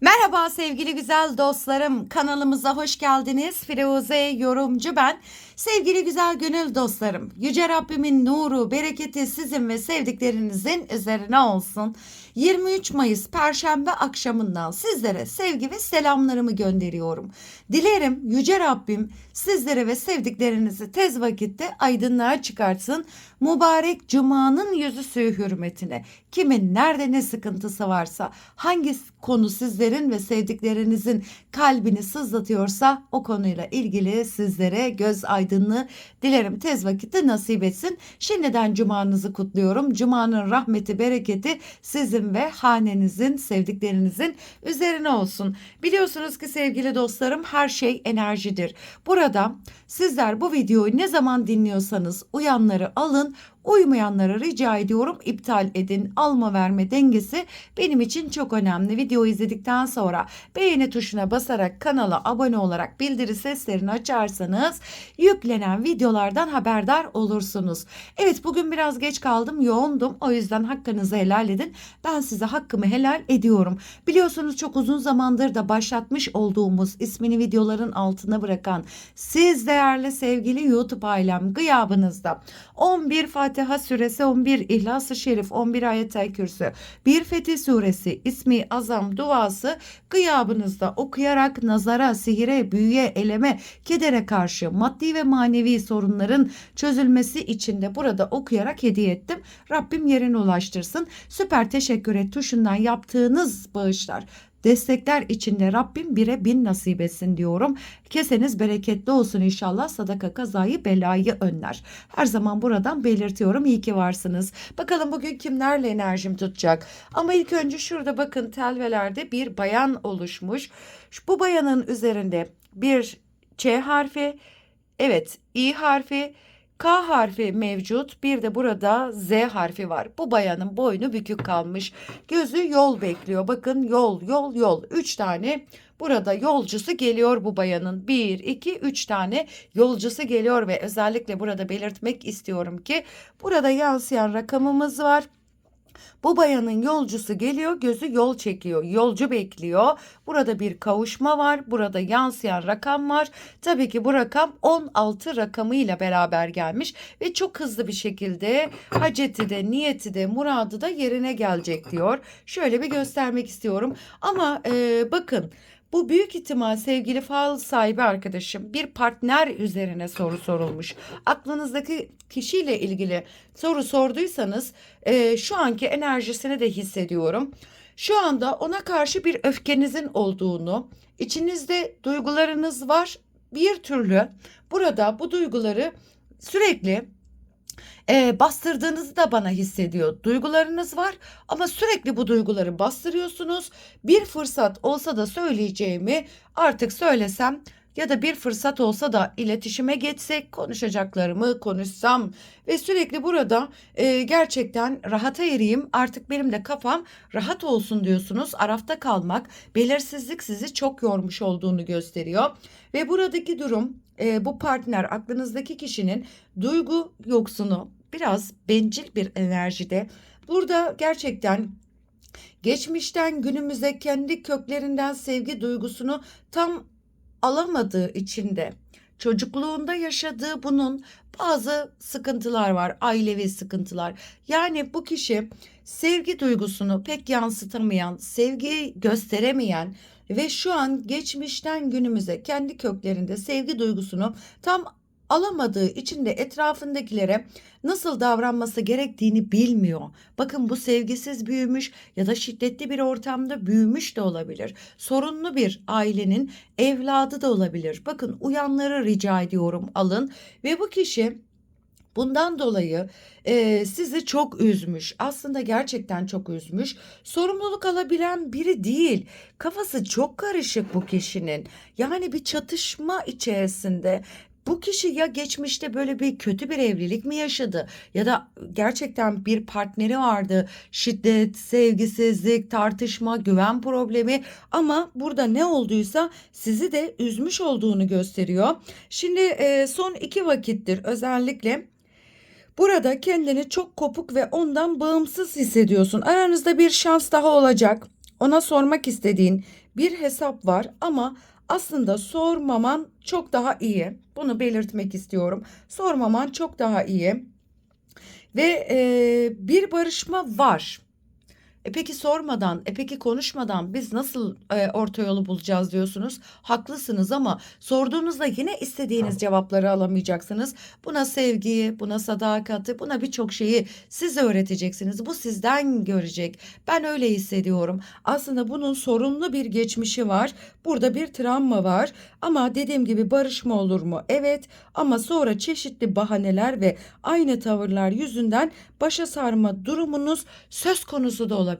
Merhaba sevgili güzel dostlarım. Kanalımıza hoş geldiniz. Firuze yorumcu ben. Sevgili güzel gönül dostlarım. Yüce Rabbimin nuru, bereketi sizin ve sevdiklerinizin üzerine olsun. 23 Mayıs Perşembe akşamından sizlere sevgi ve selamlarımı gönderiyorum. Dilerim Yüce Rabbim sizlere ve sevdiklerinizi tez vakitte aydınlığa çıkartsın. Mübarek Cuma'nın yüzüsü hürmetine. Kimin nerede ne sıkıntısı varsa, hangi konu sizlerin ve sevdiklerinizin kalbini sızlatıyorsa o konuyla ilgili sizlere göz aydınlığı dilerim tez vakitte nasip etsin. Şimdiden cumanızı kutluyorum. Cumanın rahmeti, bereketi sizin ve hanenizin, sevdiklerinizin üzerine olsun. Biliyorsunuz ki sevgili dostlarım her şey enerjidir. Burada sizler bu videoyu ne zaman dinliyorsanız uyanları alın, Uymayanlara rica ediyorum iptal edin. Alma verme dengesi benim için çok önemli. Videoyu izledikten sonra beğeni tuşuna basarak kanala abone olarak bildiri seslerini açarsanız yüklenen videolardan haberdar olursunuz. Evet bugün biraz geç kaldım yoğundum o yüzden hakkınızı helal edin. Ben size hakkımı helal ediyorum. Biliyorsunuz çok uzun zamandır da başlatmış olduğumuz ismini videoların altına bırakan siz değerli sevgili YouTube ailem gıyabınızda 11 Fatiha suresi 11 İhlas-ı Şerif 11 ayet-el kürsü bir Fetih suresi ismi azam duası gıyabınızda okuyarak nazara, sihire, büyüye, eleme, kedere karşı maddi ve manevi sorunların çözülmesi için de burada okuyarak hediye ettim. Rabbim yerine ulaştırsın. Süper teşekkür et tuşundan yaptığınız bağışlar destekler içinde Rabbim bire bin nasip etsin diyorum. Keseniz bereketli olsun inşallah sadaka kazayı belayı önler. Her zaman buradan belirtiyorum iyi ki varsınız. Bakalım bugün kimlerle enerjim tutacak. Ama ilk önce şurada bakın telvelerde bir bayan oluşmuş. Bu bayanın üzerinde bir Ç harfi, evet İ harfi, K harfi mevcut. Bir de burada Z harfi var. Bu bayanın boynu bükük kalmış. Gözü yol bekliyor. Bakın yol, yol, yol. Üç tane burada yolcusu geliyor bu bayanın. Bir, iki, üç tane yolcusu geliyor ve özellikle burada belirtmek istiyorum ki burada yansıyan rakamımız var. Bu bayanın yolcusu geliyor, gözü yol çekiyor, yolcu bekliyor. Burada bir kavuşma var, burada yansıyan rakam var. Tabii ki bu rakam 16 rakamıyla beraber gelmiş ve çok hızlı bir şekilde haceti de, niyeti de, muradı da yerine gelecek diyor. Şöyle bir göstermek istiyorum. Ama e, bakın bu büyük ihtimal sevgili faal sahibi arkadaşım bir partner üzerine soru sorulmuş. Aklınızdaki kişiyle ilgili soru sorduysanız e, şu anki enerjisini de hissediyorum. Şu anda ona karşı bir öfkenizin olduğunu, içinizde duygularınız var. Bir türlü burada bu duyguları sürekli e, bastırdığınızı da bana hissediyor. Duygularınız var ama sürekli bu duyguları bastırıyorsunuz. Bir fırsat olsa da söyleyeceğimi artık söylesem ya da bir fırsat olsa da iletişime geçsek konuşacaklarımı konuşsam ve sürekli burada e, gerçekten rahata ereyim artık benim de kafam rahat olsun diyorsunuz. Arafta kalmak belirsizlik sizi çok yormuş olduğunu gösteriyor ve buradaki durum e, bu partner aklınızdaki kişinin duygu yoksunu biraz bencil bir enerjide. Burada gerçekten geçmişten günümüze kendi köklerinden sevgi duygusunu tam alamadığı için de çocukluğunda yaşadığı bunun bazı sıkıntılar var, ailevi sıkıntılar. Yani bu kişi sevgi duygusunu pek yansıtamayan, sevgi gösteremeyen ve şu an geçmişten günümüze kendi köklerinde sevgi duygusunu tam alamadığı için de etrafındakilere nasıl davranması gerektiğini bilmiyor. Bakın bu sevgisiz büyümüş ya da şiddetli bir ortamda büyümüş de olabilir. Sorunlu bir ailenin evladı da olabilir. Bakın uyanları rica ediyorum alın ve bu kişi Bundan dolayı e, sizi çok üzmüş. Aslında gerçekten çok üzmüş. Sorumluluk alabilen biri değil. Kafası çok karışık bu kişinin. Yani bir çatışma içerisinde bu kişi ya geçmişte böyle bir kötü bir evlilik mi yaşadı ya da gerçekten bir partneri vardı. Şiddet, sevgisizlik, tartışma, güven problemi ama burada ne olduysa sizi de üzmüş olduğunu gösteriyor. Şimdi e, son iki vakittir özellikle burada kendini çok kopuk ve ondan bağımsız hissediyorsun. Aranızda bir şans daha olacak. ona sormak istediğin bir hesap var ama aslında sormaman çok daha iyi. Bunu belirtmek istiyorum. Sormaman çok daha iyi. Ve e, bir barışma var. E peki sormadan, e peki konuşmadan biz nasıl e, orta yolu bulacağız diyorsunuz. Haklısınız ama sorduğunuzda yine istediğiniz cevapları alamayacaksınız. Buna sevgiyi, buna sadakati, buna birçok şeyi siz öğreteceksiniz. Bu sizden görecek. Ben öyle hissediyorum. Aslında bunun sorunlu bir geçmişi var. Burada bir travma var. Ama dediğim gibi barışma olur mu? Evet. Ama sonra çeşitli bahaneler ve aynı tavırlar yüzünden başa sarma durumunuz söz konusu da olabilir.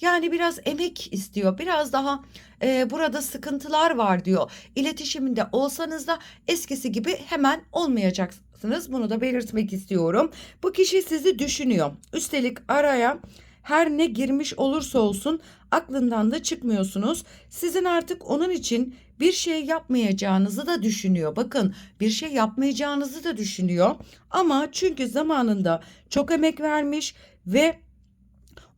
Yani biraz emek istiyor. Biraz daha e, burada sıkıntılar var diyor. İletişiminde olsanız da eskisi gibi hemen olmayacaksınız. Bunu da belirtmek istiyorum. Bu kişi sizi düşünüyor. Üstelik araya her ne girmiş olursa olsun aklından da çıkmıyorsunuz. Sizin artık onun için bir şey yapmayacağınızı da düşünüyor. Bakın bir şey yapmayacağınızı da düşünüyor. Ama çünkü zamanında çok emek vermiş ve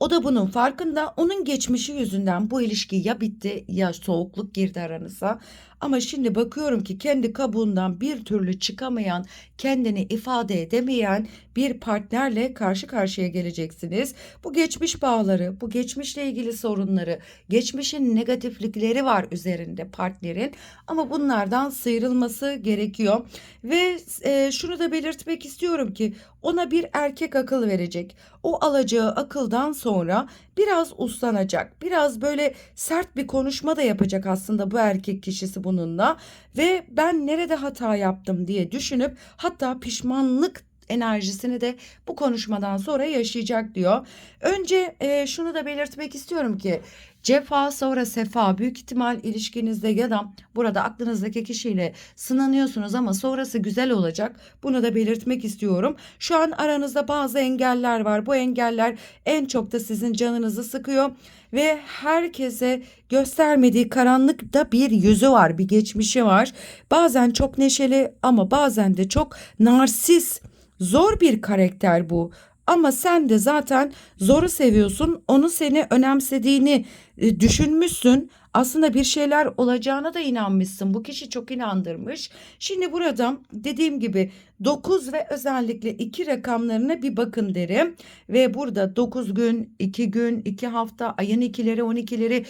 o da bunun farkında. Onun geçmişi yüzünden bu ilişki ya bitti ya soğukluk girdi aranıza. Ama şimdi bakıyorum ki kendi kabuğundan bir türlü çıkamayan, kendini ifade edemeyen bir partnerle karşı karşıya geleceksiniz. Bu geçmiş bağları, bu geçmişle ilgili sorunları, geçmişin negatiflikleri var üzerinde partnerin ama bunlardan sıyrılması gerekiyor. Ve e, şunu da belirtmek istiyorum ki ona bir erkek akıl verecek. O alacağı akıldan sonra biraz uslanacak. Biraz böyle sert bir konuşma da yapacak aslında bu erkek kişisi bununla ve ben nerede hata yaptım diye düşünüp hatta pişmanlık enerjisini de bu konuşmadan sonra yaşayacak diyor. Önce e, şunu da belirtmek istiyorum ki cefa sonra sefa büyük ihtimal ilişkinizde ya da burada aklınızdaki kişiyle sınanıyorsunuz ama sonrası güzel olacak. Bunu da belirtmek istiyorum. Şu an aranızda bazı engeller var. Bu engeller en çok da sizin canınızı sıkıyor ve herkese göstermediği karanlıkta bir yüzü var, bir geçmişi var. Bazen çok neşeli ama bazen de çok narsis Zor bir karakter bu. Ama sen de zaten zoru seviyorsun. Onu seni önemsediğini e, düşünmüşsün. Aslında bir şeyler olacağına da inanmışsın. Bu kişi çok inandırmış. Şimdi burada dediğim gibi 9 ve özellikle 2 rakamlarına bir bakın derim. Ve burada 9 gün, 2 gün, 2 hafta, ayın 2'leri, 12'leri,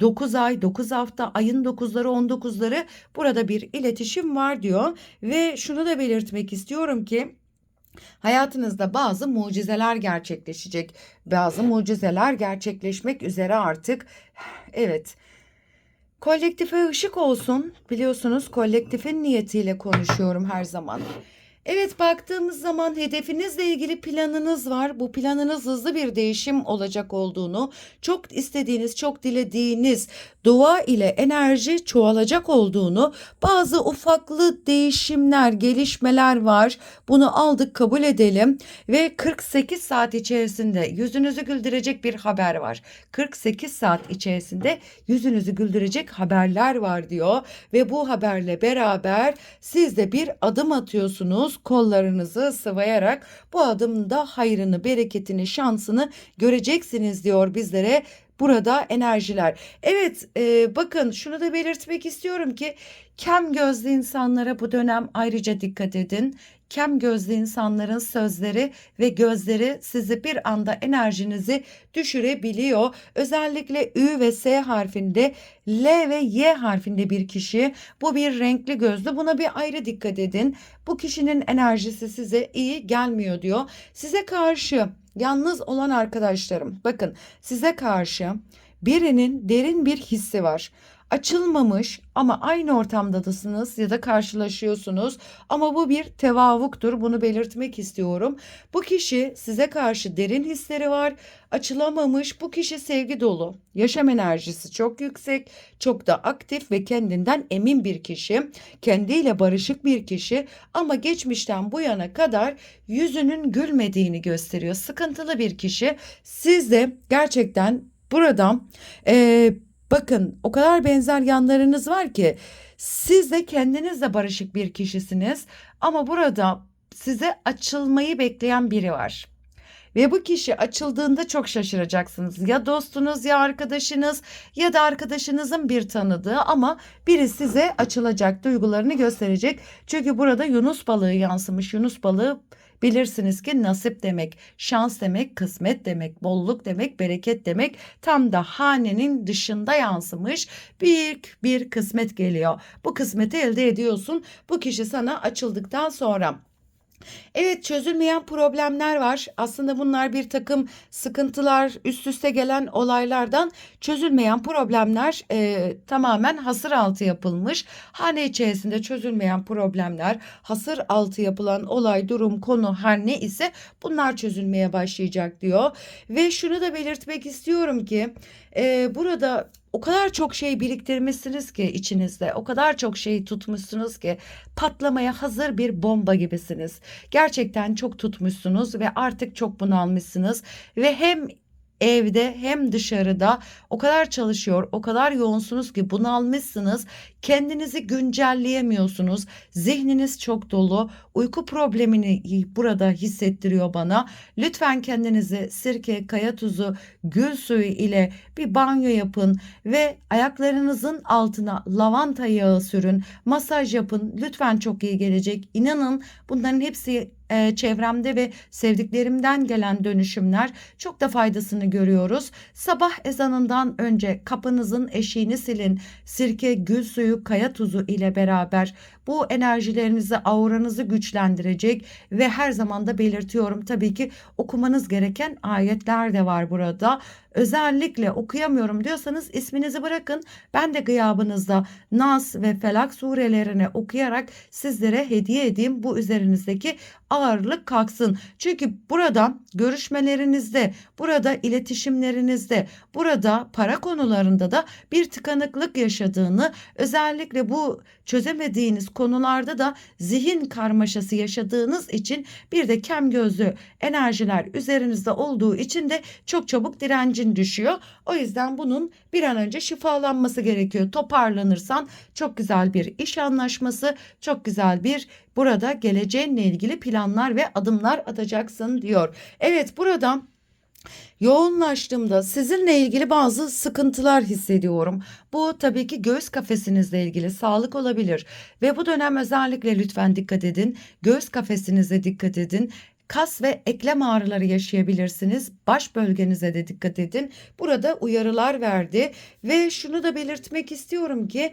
9 ay, 9 hafta, ayın 9'ları, 19'ları burada bir iletişim var diyor. Ve şunu da belirtmek istiyorum ki Hayatınızda bazı mucizeler gerçekleşecek. Bazı mucizeler gerçekleşmek üzere artık. Evet. Kolektife ışık olsun. Biliyorsunuz kolektifin niyetiyle konuşuyorum her zaman. Evet baktığımız zaman hedefinizle ilgili planınız var. Bu planınız hızlı bir değişim olacak olduğunu, çok istediğiniz, çok dilediğiniz dua ile enerji çoğalacak olduğunu, bazı ufaklı değişimler, gelişmeler var. Bunu aldık, kabul edelim ve 48 saat içerisinde yüzünüzü güldürecek bir haber var. 48 saat içerisinde yüzünüzü güldürecek haberler var diyor ve bu haberle beraber siz de bir adım atıyorsunuz kollarınızı sıvayarak bu adımda hayrını, bereketini, şansını göreceksiniz diyor bizlere burada enerjiler. Evet e, bakın şunu da belirtmek istiyorum ki kem gözlü insanlara bu dönem ayrıca dikkat edin kem gözlü insanların sözleri ve gözleri sizi bir anda enerjinizi düşürebiliyor. Özellikle Ü ve S harfinde L ve Y harfinde bir kişi bu bir renkli gözlü buna bir ayrı dikkat edin. Bu kişinin enerjisi size iyi gelmiyor diyor. Size karşı yalnız olan arkadaşlarım bakın size karşı birinin derin bir hissi var açılmamış ama aynı ortamdasınız ya da karşılaşıyorsunuz. Ama bu bir tevavuktur bunu belirtmek istiyorum. Bu kişi size karşı derin hisleri var açılamamış bu kişi sevgi dolu yaşam enerjisi çok yüksek çok da aktif ve kendinden emin bir kişi kendiyle barışık bir kişi. Ama geçmişten bu yana kadar yüzünün gülmediğini gösteriyor. Sıkıntılı bir kişi. Siz de gerçekten burada eee Bakın o kadar benzer yanlarınız var ki siz de kendinizle barışık bir kişisiniz ama burada size açılmayı bekleyen biri var. Ve bu kişi açıldığında çok şaşıracaksınız. Ya dostunuz ya arkadaşınız ya da arkadaşınızın bir tanıdığı ama biri size açılacak, duygularını gösterecek. Çünkü burada Yunus balığı yansımış. Yunus balığı bilirsiniz ki nasip demek, şans demek, kısmet demek, bolluk demek, bereket demek. Tam da hanenin dışında yansımış büyük bir kısmet geliyor. Bu kısmeti elde ediyorsun. Bu kişi sana açıldıktan sonra. Evet çözülmeyen problemler var. Aslında bunlar bir takım sıkıntılar, üst üste gelen olaylardan çözülmeyen problemler e, tamamen hasır altı yapılmış. Hane içerisinde çözülmeyen problemler, hasır altı yapılan olay, durum, konu her ne ise bunlar çözülmeye başlayacak diyor. Ve şunu da belirtmek istiyorum ki e, burada o kadar çok şey biriktirmişsiniz ki içinizde, o kadar çok şey tutmuşsunuz ki patlamaya hazır bir bomba gibisiniz. Gerçekten çok tutmuşsunuz ve artık çok bunalmışsınız ve hem evde hem dışarıda o kadar çalışıyor, o kadar yoğunsunuz ki bunalmışsınız. Kendinizi güncelleyemiyorsunuz. Zihniniz çok dolu. Uyku problemini burada hissettiriyor bana. Lütfen kendinizi sirke, kaya tuzu, gül suyu ile bir banyo yapın ve ayaklarınızın altına lavanta yağı sürün. Masaj yapın. Lütfen çok iyi gelecek. İnanın bunların hepsi e, çevremde ve sevdiklerimden gelen dönüşümler çok da faydasını görüyoruz. Sabah ezanından önce kapınızın eşiğini silin. Sirke, gül suyu, kaya tuzu ile beraber bu enerjilerinizi, auranızı güçlendirecek ve her zaman da belirtiyorum tabii ki okumanız gereken ayetler de var burada. Özellikle okuyamıyorum diyorsanız isminizi bırakın. Ben de gıyabınızda Nas ve Felak surelerini okuyarak sizlere hediye edeyim. Bu üzerinizdeki ağırlık kalksın. Çünkü burada görüşmelerinizde, burada iletişimlerinizde, burada para konularında da bir tıkanıklık yaşadığını, özellikle bu çözemediğiniz konularda da zihin karmaşası yaşadığınız için bir de kem gözlü enerjiler üzerinizde olduğu için de çok çabuk direncin düşüyor. O yüzden bunun bir an önce şifalanması gerekiyor. Toparlanırsan çok güzel bir iş anlaşması, çok güzel bir burada geleceğinle ilgili planlar ve adımlar atacaksın diyor. Evet burada yoğunlaştığımda sizinle ilgili bazı sıkıntılar hissediyorum. Bu tabii ki göğüs kafesinizle ilgili sağlık olabilir ve bu dönem özellikle lütfen dikkat edin. Göğüs kafesinize dikkat edin. Kas ve eklem ağrıları yaşayabilirsiniz. Baş bölgenize de dikkat edin. Burada uyarılar verdi ve şunu da belirtmek istiyorum ki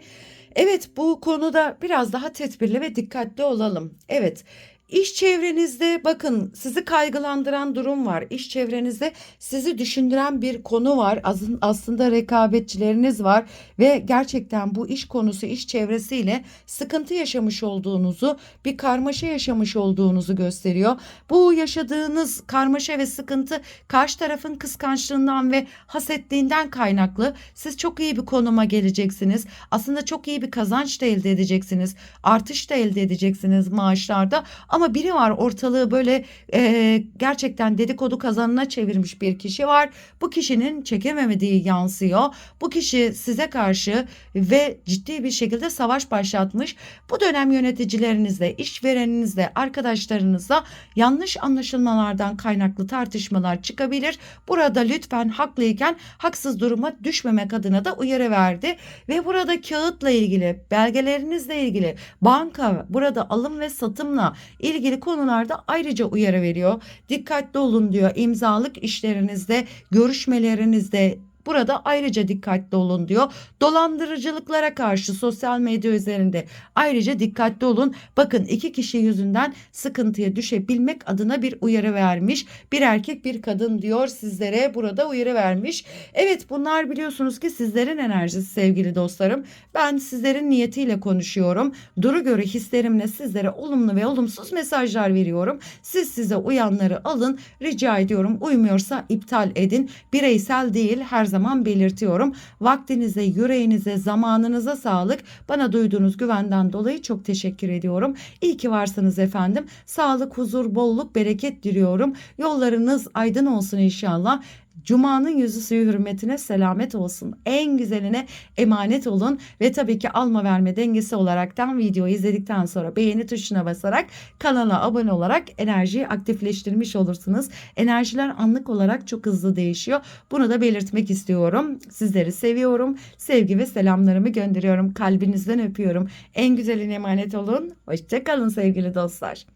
evet bu konuda biraz daha tedbirli ve dikkatli olalım. Evet İş çevrenizde bakın sizi kaygılandıran durum var. İş çevrenizde sizi düşündüren bir konu var. Aslında rekabetçileriniz var ve gerçekten bu iş konusu, iş çevresiyle sıkıntı yaşamış olduğunuzu, bir karmaşa yaşamış olduğunuzu gösteriyor. Bu yaşadığınız karmaşa ve sıkıntı karşı tarafın kıskançlığından ve hasetliğinden kaynaklı. Siz çok iyi bir konuma geleceksiniz. Aslında çok iyi bir kazanç da elde edeceksiniz. Artış da elde edeceksiniz maaşlarda. Ama ama biri var ortalığı böyle e, gerçekten dedikodu kazanına çevirmiş bir kişi var. Bu kişinin çekememediği yansıyor. Bu kişi size karşı ve ciddi bir şekilde savaş başlatmış. Bu dönem yöneticilerinizle, işvereninizle, arkadaşlarınızla yanlış anlaşılmalardan kaynaklı tartışmalar çıkabilir. Burada lütfen haklıyken haksız duruma düşmemek adına da uyarı verdi. Ve burada kağıtla ilgili, belgelerinizle ilgili, banka, burada alım ve satımla ilgili konularda ayrıca uyarı veriyor. Dikkatli olun diyor imzalık işlerinizde, görüşmelerinizde Burada ayrıca dikkatli olun diyor. Dolandırıcılıklara karşı sosyal medya üzerinde ayrıca dikkatli olun. Bakın iki kişi yüzünden sıkıntıya düşebilmek adına bir uyarı vermiş. Bir erkek bir kadın diyor sizlere burada uyarı vermiş. Evet bunlar biliyorsunuz ki sizlerin enerjisi sevgili dostlarım. Ben sizlerin niyetiyle konuşuyorum. Duru göre hislerimle sizlere olumlu ve olumsuz mesajlar veriyorum. Siz size uyanları alın. Rica ediyorum uymuyorsa iptal edin. Bireysel değil her zaman belirtiyorum. Vaktinize, yüreğinize, zamanınıza sağlık. Bana duyduğunuz güvenden dolayı çok teşekkür ediyorum. İyi ki varsınız efendim. Sağlık, huzur, bolluk, bereket diliyorum. Yollarınız aydın olsun inşallah. Cuma'nın yüzü suyu hürmetine selamet olsun. En güzeline emanet olun ve tabii ki alma verme dengesi olaraktan videoyu izledikten sonra beğeni tuşuna basarak kanala abone olarak enerjiyi aktifleştirmiş olursunuz. Enerjiler anlık olarak çok hızlı değişiyor. Bunu da belirtmek istiyorum. Sizleri seviyorum. Sevgi ve selamlarımı gönderiyorum. Kalbinizden öpüyorum. En güzeline emanet olun. Hoşçakalın sevgili dostlar.